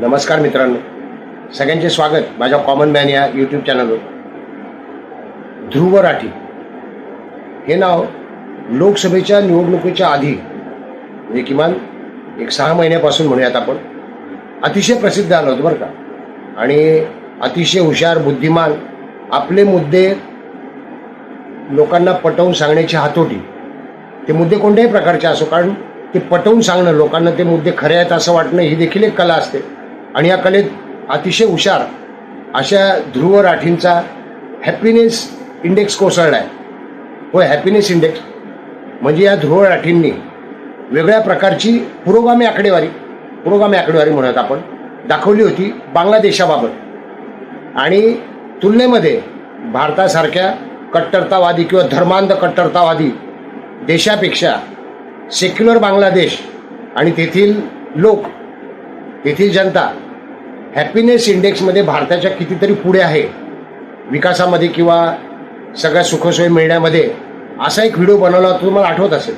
नमस्कार मित्रांनो. सगळ्यांचे स्वागत माझ्या कॉमन मॅन या यूट्यूब चॅनलवर ध्रुव राठी. हे नाव लोकसभेच्या निवडणुकीच्या आधी म्हणजे किमान एक सहा महिन्यापासून म्हणूयात आपण अतिशय प्रसिद्ध आलं होतं बरं का. आणि अतिशय हुशार बुद्धिमान आपले मुद्दे लोकांना पटवून सांगण्याची हातोटी. ते मुद्दे कोणत्याही प्रकारचे असो कारण ते पटवून सांगणं लोकांना ते मुद्दे खरे आहेत असं वाटणं ही देखील एक कला असते. आणि या कलेत अतिशय हुशार अशा ध्रुव राठींचा हॅपीनेस इंडेक्स कोसळला आहे होय हॅपीनेस इंडेक्स म्हणजे या ध्रुव राठींनी वेगळ्या प्रकारची पुरोगामी आकडेवारी पुरोगामी आकडेवारी म्हणत आपण दाखवली होती बांगलादेशाबाबत. आणि तुलनेमध्ये भारतासारख्या कट्टरतावादी किंवा धर्मांध कट्टरतावादी देशापेक्षा सेक्युलर बांगलादेश आणि तेथील लोक तेथील जनता हॅपीनेस इंडेक्समध्ये भारताच्या कितीतरी पुढे आहे. विकासामध्ये किंवा सगळ्या सुखसोयी मिळण्यामध्ये असा एक व्हिडिओ बनवला होता तुम्हाला आठवत असेल.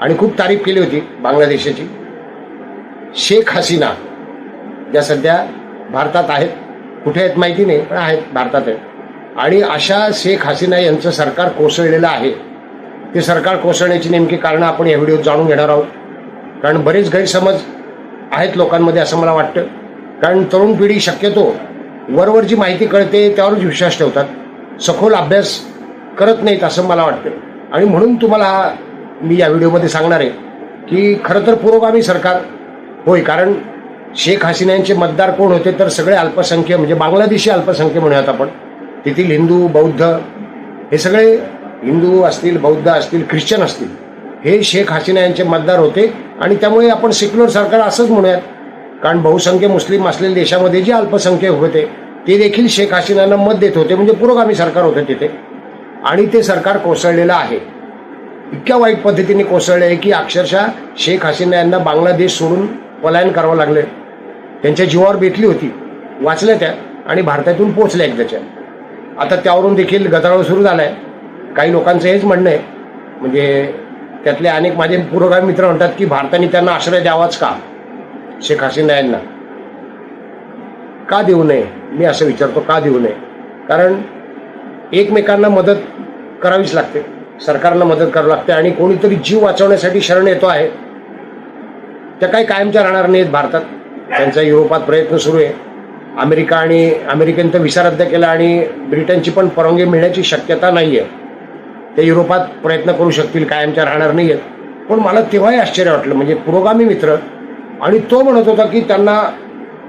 आणि खूप तारीफ केली होती बांगलादेशाची. शेख हसीना ज्या सध्या भारतात आहेत. कुठे आहेत माहिती नाही पण आहेत भारतात आहेत. आणि अशा शेख हसीना यांचं सरकार कोसळलेलं आहे. ते सरकार कोसळण्याची नेमकी कारणं आपण या व्हिडिओत जाणून घेणार आहोत. कारण बरेच गैरसमज आहेत लोकांमध्ये असं मला वाटतं. कारण तरुण पिढी शक्यतो वरवर जी माहिती कळते त्यावरच विश्वास ठेवतात. सखोल अभ्यास करत नाहीत असं मला वाटतं आणि म्हणून तुम्हाला मी या व्हिडिओमध्ये सांगणार आहे की खरं तर पुरोगामी सरकार होय कारण शेख हसीना यांचे मतदार कोण होते तर सगळे अल्पसंख्य म्हणजे बांगलादेशी अल्पसंख्य म्हणूयात आपण. तेथील हिंदू बौद्ध हे सगळे हिंदू असतील बौद्ध असतील ख्रिश्चन असतील हे शेख हसीना यांचे मतदार होते. आणि त्यामुळे आपण सेक्युलर सरकार असंच म्हणूयात. कारण बहुसंख्य मुस्लिम असलेल्या देशामध्ये जे अल्पसंख्यक होते ते देखील शेख हसीनांना मत देत होते म्हणजे पुरोगामी सरकार होतं तिथे. आणि ते सरकार कोसळलेलं आहे. इतक्या वाईट पद्धतीने कोसळले आहे की अक्षरशः शेख हसीना यांना बांगलादेश सोडून पलायन करावं लागले त्यांच्या जीवावर बेतली होती. वाचल्या त्या आणि भारतातून पोचल्या एकदाच्या आता त्यावरून देखील गदारोळ सुरू झाला आहे काही लोकांचं हेच म्हणणं आहे. म्हणजे त्यातले अनेक माझे पुरोगामी मित्र म्हणतात की भारताने त्यांना आश्रय द्यावाच का? शेख हसीना यांना. का देऊ नये? मी असं विचारतो का देऊ नये? कारण एकमेकांना मदत करावीच लागते. सरकारला मदत करावी लागते आणि कोणीतरी जीव वाचवण्यासाठी शरण येतो आहे. त्या काही कायमच्या राहणार नाहीत भारतात. त्यांचा युरोपात प्रयत्न सुरू आहे. अमेरिका आणि अमेरिकेनं तर विसा रद्द केला आणि ब्रिटनची पण परवानगी मिळण्याची शक्यता नाही आहे ते युरोपात प्रयत्न करू शकतील कायमच्या राहणार नाही आहेत पण मला तेव्हाही आश्चर्य वाटलं. म्हणजे पुरोगामी मित्र आणि तो म्हणत होता की त्यांना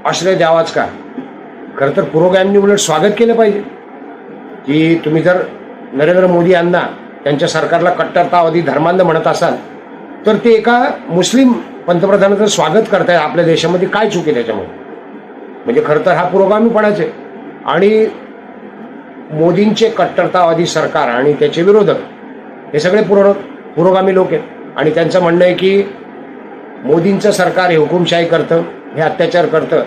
आश्रय द्यावाच का? खरं तर पुरोगामींनी उलट स्वागत केलं पाहिजे. की तुम्ही जर नरेंद्र मोदी यांना त्यांच्या सरकारला कट्टरतावादी धर्मांध म्हणत असाल तर ते एका मुस्लिम पंतप्रधानाचं स्वागत करताय आपल्या देशामध्ये. काय चूक आहे त्याच्यामध्ये? म्हणजे खरं तर हा पुरोगामीपणाच आहे. आणि मोदींचे कट्टरतावादी सरकार आणि त्याचे विरोधक हे सगळे पुरो पुरोगामी लोक आहेत. आणि त्यांचं म्हणणं आहे की मोदींचं सरकार हे हुकुमशाही करतं हे अत्याचार करतं.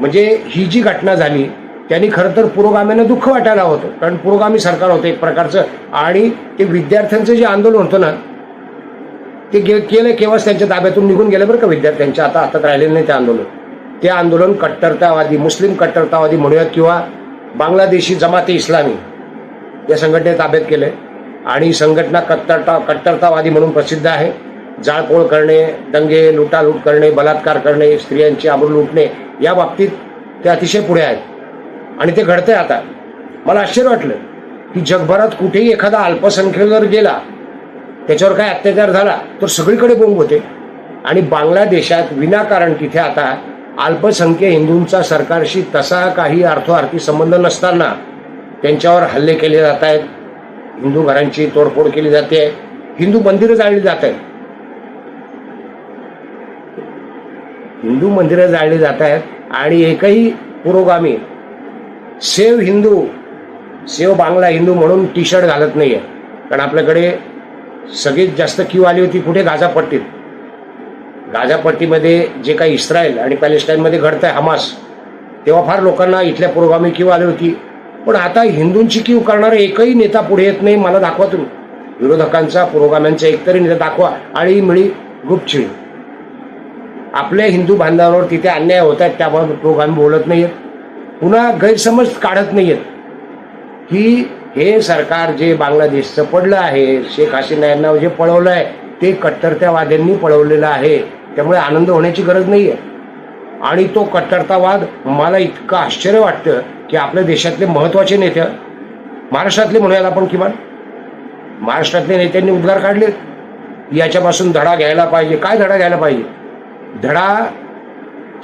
म्हणजे ही जी घटना झाली त्यांनी खरं तर पुरोगामीनं दुःख वाटायला होतं. कारण पुरोगामी सरकार होतं एक प्रकारचं. आणि ते विद्यार्थ्यांचं जे आंदोलन होतं ना ते गे केलं केव्हाच त्यांच्या ताब्यातून निघून गेलं बरं का विद्यार्थ्यांच्या. आता हातात राहिलेलं नाही ते आंदोलन. ते आंदोलन कट्टरतावादी मुस्लिम कट्टरतावादी म्हणूयात किंवा बांगलादेशी जमाते इस्लामी या संघटनेत ताब्यात केलं आणि संघटना कट्टरता कट्टरतावादी म्हणून प्रसिद्ध आहे. जाळपोळ करणे दंगे लुटालूट करणे बलात्कार करणे स्त्रियांची आबरू लुटणे या बाबतीत ते अतिशय पुढे आहेत. आणि ते घडतंय आता. मला आश्चर्य वाटलं की जगभरात कुठेही एखादा अल्पसंख्यक जर गेला त्याच्यावर काय अत्याचार झाला तर सगळीकडे बोंब होते. आणि बांगलादेशात विनाकारण तिथे आता अल्पसंख्य हिंदूंचा सरकारशी तसा काही अर्थार्थी संबंध नसताना त्यांच्यावर हल्ले केले जात आहेत. हिंदू घरांची तोडफोड केली जाते. हिंदू मंदिरं जाळली जात आहेत. हिंदू मंदिरं जाळली जात आहेत आणि एकही पुरोगामी सेव हिंदू सेव बांगला हिंदू म्हणून टी शर्ट घालत नाही आहे कारण आपल्याकडे सगळीत जास्त क्यू आली होती कुठे? गाझापट्टीत. गाझापट्टीमध्ये जे काही इस्रायल आणि पॅलेस्टाईनमध्ये आहे हमास तेव्हा फार लोकांना इथल्या पुरोगामी क्यू आली होती. पण आता हिंदूंची क्यू करणारा एकही नेता पुढे येत नाही मला दाखवा तुम्ही. विरोधकांचा पुरोगाम्यांचा एकतरी नेता दाखवा. आणि मिळी गुपचिळी आपल्या हिंदू बांधवांवर तिथे अन्याय होत आहेत त्याबाबत लोक आम्ही बोलत नाही आहेत पुन्हा गैरसमज काढत नाही आहेत की हे सरकार जे बांगलादेशचं पडलं आहे शेख हसीना यांना जे पळवलं आहे ते कट्टरत्यावाद्यांनी पळवलेलं आहे. त्यामुळे आनंद होण्याची गरज नाही आहे आणि तो कट्टरतावाद मला इतकं आश्चर्य वाटतं की आपल्या देशातले महत्त्वाचे नेते महाराष्ट्रातले म्हणूयात आपण किमान महाराष्ट्रातल्या नेत्यांनी उद्गार काढले याच्यापासून धडा घ्यायला पाहिजे. काय धडा घ्यायला पाहिजे? धडा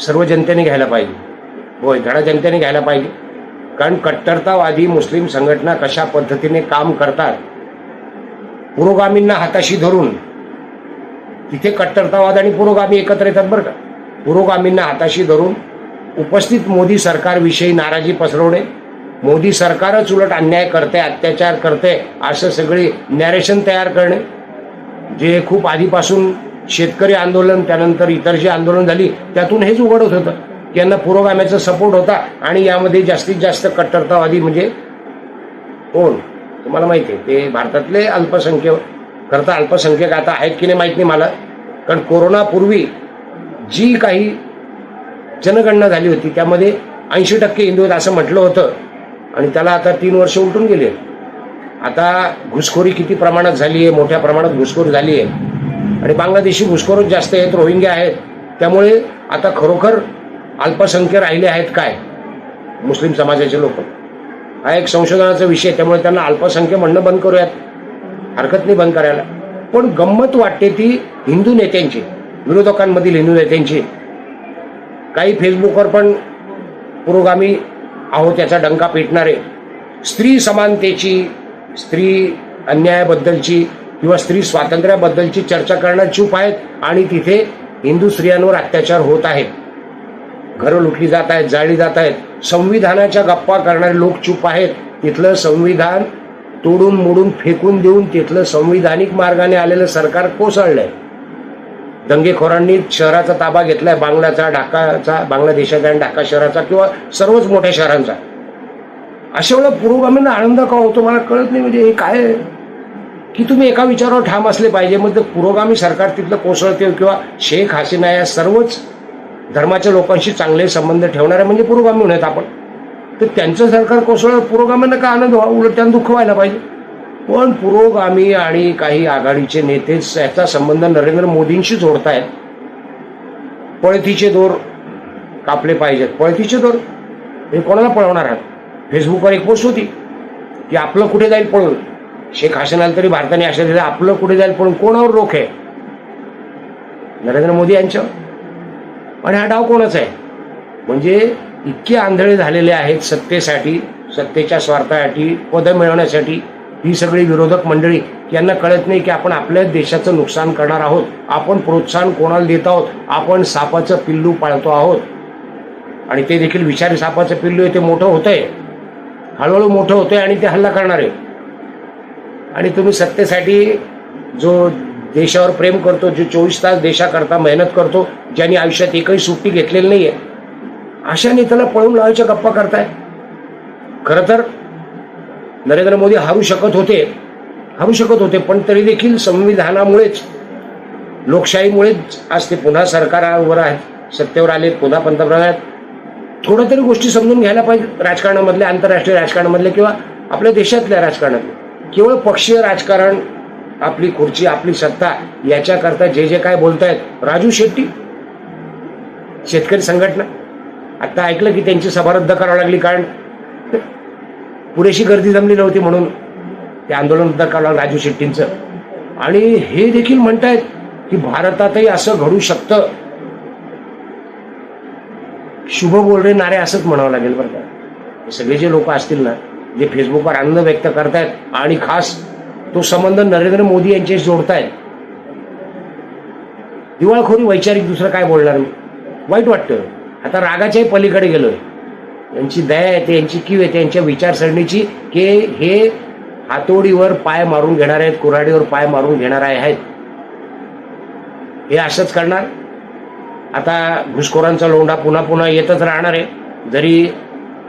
सर्व जनतेने घ्यायला पाहिजे. होय धडा जनतेने घ्यायला पाहिजे. कारण कट्टरतावादी मुस्लिम संघटना कशा पद्धतीने काम करतात पुरोगामींना हाताशी धरून तिथे कट्टरतावाद आणि पुरोगामी एकत्र येतात बरं का. पुरोगामींना हाताशी धरून उपस्थित मोदी सरकारविषयी नाराजी पसरवणे मोदी सरकारच उलट अन्याय करते अत्याचार करते असं सगळी नॅरेशन तयार करणे जे खूप आधीपासून शेतकरी आंदोलन त्यानंतर इतर जे आंदोलन झाली त्यातून हेच उघड होत होतं. की यांना पुरोगाम्याचा सपोर्ट होता आणि यामध्ये जास्तीत जास्त कट्टरतावादी म्हणजे कोण? तुम्हाला माहिती आहे ते भारतातले अल्पसंख्यक खरं तर अल्पसंख्यक आता आहेत की नाही माहीत नाही मला. कारण कोरोनापूर्वी जी काही जनगणना झाली होती त्यामध्ये ऐंशी टक्के हिंदू आहेत असं म्हटलं होतं. आणि त्याला आता तीन वर्ष उलटून गेले आता घुसखोरी किती प्रमाणात झाली आहे मोठ्या प्रमाणात घुसखोरी झाली आहे. आणि बांगलादेशी घुसखोरच जास्त आहेत रोहिंग्या आहेत. त्यामुळे आता खरोखर अल्पसंख्य राहिले आहेत काय? मुस्लिम समाजाचे लोक. हा एक संशोधनाचा विषय त्यामुळे त्यांना अल्पसंख्य म्हणणं बंद करूयात. हरकत नाही बंद करायला. पण गंमत वाटते ती हिंदू नेत्यांची विरोधकांमधील हिंदू नेत्यांची. काही फेसबुकवर पण पुरोगामी आहोत त्याचा डंका पेटणारे. स्त्री समानतेची स्त्री अन्यायाबद्दलची किंवा स्त्री स्वातंत्र्याबद्दलची चर्चा करण्यात चूप आहेत आणि तिथे हिंदू स्त्रियांवर अत्याचार होत आहेत. घरं लुटली जात आहेत जाळली जात आहेत. संविधानाच्या गप्पा करणारे लोक चूप आहेत. तिथलं संविधान तोडून मोडून फेकून देऊन तिथलं संविधानिक मार्गाने आलेलं सरकार कोसळलंय. दंगेखोरांनी शहराचा ताबा घेतलाय बांगलाचा ढाकाचा बांगलादेशाचा आणि ढाका शहराचा किंवा सर्वच मोठ्या शहरांचा. अशा वेळेला पुरोगामींना आनंद का होतो मला कळत नाही. म्हणजे हे काय की तुम्ही एका विचारावर ठाम असले पाहिजे. मग ते पुरोगामी सरकार तिथलं कोसळते किंवा शेख हसीना या सर्वच धर्माच्या लोकांशी चांगले संबंध ठेवणारे म्हणजे पुरोगामी म्हणत आपण. तर त्यांचं सरकार कोसळ पुरोगामींना का आनंद व्हा उलट त्यांना दुःख व्हायला पाहिजे. पण पुरोगामी आणि काही आघाडीचे नेते याचा संबंध नरेंद्र मोदींशी जोडतायत. पळतीचे दोर कापले पाहिजेत. पळतीचे दोर? हे कोणाला पळवणार आहात? फेसबुकवर एक पोस्ट होती की आपलं कुठे जाईल पळून? शेख हसीनाला तरी भारताने अशा दिलं आपलं कुठे जाईल पण कोणावर रोख आहे? नरेंद्र मोदी यांच्यावर आणि हा डाव कोणाचा आहे? म्हणजे इतके आंधळे झालेले आहेत सत्तेसाठी सत्तेच्या स्वार्थासाठी पदं मिळवण्यासाठी ही सगळी विरोधक मंडळी यांना कळत नाही की आपण आपल्या देशाचं नुकसान करणार आहोत. आपण प्रोत्साहन कोणाला देत आहोत? आपण सापाचं पिल्लू पाळतो आहोत. आणि ते देखील विषारी सापाचं पिल्लू आहे ते मोठं होतंय. हळूहळू मोठं होतंय आणि ते हल्ला करणार. आहे आणि तुम्ही सत्तेसाठी जो देशावर प्रेम करतो जो चोवीस तास देशाकरता मेहनत करतो ज्यांनी आयुष्यात एकही सुट्टी घेतलेली नाही आहे अशा नेत्याला पळून लावायच्या गप्पा करताय. खरं तर नरेंद्र मोदी हारू शकत होते हारू शकत होते पण तरी देखील संविधानामुळेच लोकशाहीमुळेच आज ते पुन्हा सरकारवर आहेत सत्तेवर आले पुन्हा पंतप्रधान आहेत. थोडं तरी गोष्टी समजून घ्यायला पाहिजे राजकारणामधल्या आंतरराष्ट्रीय राजकारणामधले किंवा आपल्या देशातल्या राजकारणातल्या केवळ पक्षीय राजकारण आपली खुर्ची आपली सत्ता याच्याकरता जे जे काय बोलतायत राजू शेट्टी शेतकरी संघटना. आता ऐकलं की त्यांची सभा रद्द करावी लागली कारण पुरेशी गर्दी जमली नव्हती म्हणून ते आंदोलन रद्द करावं लागलं राजू शेट्टींचं. आणि हे देखील म्हणतायत की भारतातही असं घडू शकतं. शुभ बोलणे नारे असंच म्हणावं लागेल बरं का. सगळे जे लोक असतील ना जे फेसबुकवर आनंद व्यक्त करतायत आणि खास तो संबंध नरेंद्र मोदी यांच्याशी जोडतायत. दिवाळखोरी वैचारिक दुसरं काय बोलणार मी? वाईट वाटतं. आता रागाच्याही पलीकडे गेलोय. यांची दया येते यांची कीव येते यांच्या विचारसरणीची की हे हातोडीवर पाय मारून घेणार आहेत कुऱ्हाडीवर पाय मारून घेणार आहेत. हे असंच करणार. आता घुसखोरांचा लोंढा पुन्हा पुन्हा येतच राहणार आहे. जरी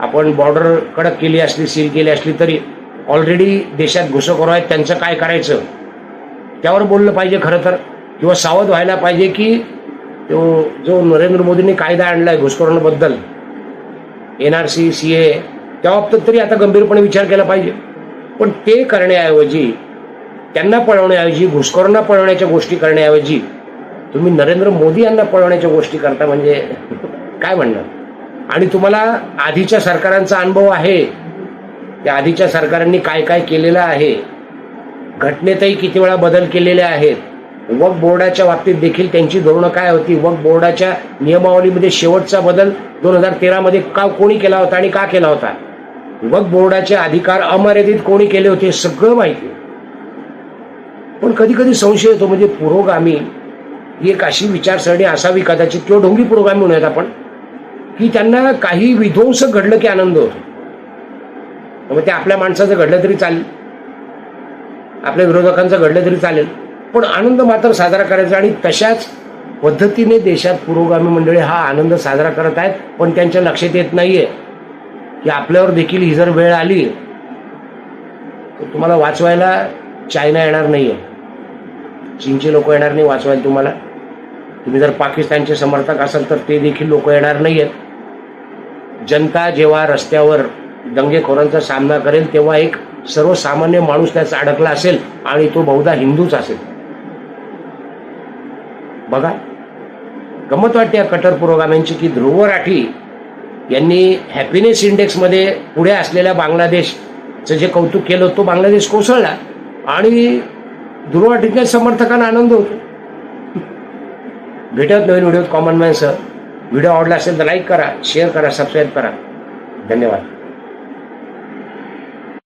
आपण बॉर्डर कडक केली असली सील केली असली तरी ऑलरेडी देशात घुसखोर आहेत त्यांचं काय करायचं? त्यावर बोललं पाहिजे खरं तर. किंवा सावध व्हायला पाहिजे की तो जो नरेंद्र मोदींनी कायदा आणला आहे घुसखोरांबद्दल N R C C A त्याबाबत तरी आता गंभीरपणे विचार केला पाहिजे. पण ते करण्याऐवजी त्यांना पळवण्याऐवजी घुसखोरांना पळवण्याच्या गोष्टी करण्याऐवजी तुम्ही नरेंद्र मोदी यांना पळवण्याच्या गोष्टी करता म्हणजे काय म्हणणार? आणि तुम्हाला आधीच्या सरकारांचा अनुभव आहे. त्या आधीच्या सरकारांनी काय काय केलेलं आहे? घटनेतही किती वेळा बदल केलेले आहेत? वक बोर्डाच्या बाबतीत देखील त्यांची धोरणं काय होती? वक बोर्डाच्या नियमावलीमध्ये शेवटचा बदल दोन हजार तेरामध्ये का कोणी केला होता आणि का केला होता? वक बोर्डाचे अधिकार अमर्यादित कोणी केले होते हे सगळं माहिती पण कधी कधी संशय येतो म्हणजे पुरोगामी ही एक अशी विचारसरणी असावी कदाचित किंवा ढोंगी पुरोगामी म्हणूयात आपण. की त्यांना काही विध्वंस घडलं की आनंद होतो. मग ते आपल्या माणसाचं घडलं तरी चालेल. आपल्या विरोधकांचं घडलं तरी चालेल. पण आनंद मात्र साजरा करायचा आणि तशाच पद्धतीने देशात पुरोगामी मंडळी हा आनंद साजरा करत आहेत पण त्यांच्या लक्षात येत नाहीये की आपल्यावर देखील ही जर वेळ आली तर तुम्हाला वाचवायला चायना येणार नाहीये. चीनचे लोक येणार नाही वाचवायला तुम्हाला. तुम्ही जर पाकिस्तानचे समर्थक असाल तर ते देखील लोक येणार नाही आहेत जनता जेव्हा रस्त्यावर दंगेखोरांचा सामना करेल तेव्हा एक सर्वसामान्य माणूस त्याचा अडकला असेल आणि तो बहुधा हिंदूच असेल. बघा गंमत वाटते या कट्टर पुरोगाम्यांची की ध्रुव राठी यांनी हॅपीनेस इंडेक्समध्ये पुढे असलेल्या बांगलादेशचं जे कौतुक केलं तो बांगलादेश कोसळला. आणि ध्रुव राठीच्या समर्थकांना आनंद होतो. भेटत नवीन व्हिडिओत कॉमन मॅनसह व्हिडिओ आवडला असेल तर लाईक करा शेअर करा सबस्क्राईब करा. धन्यवाद.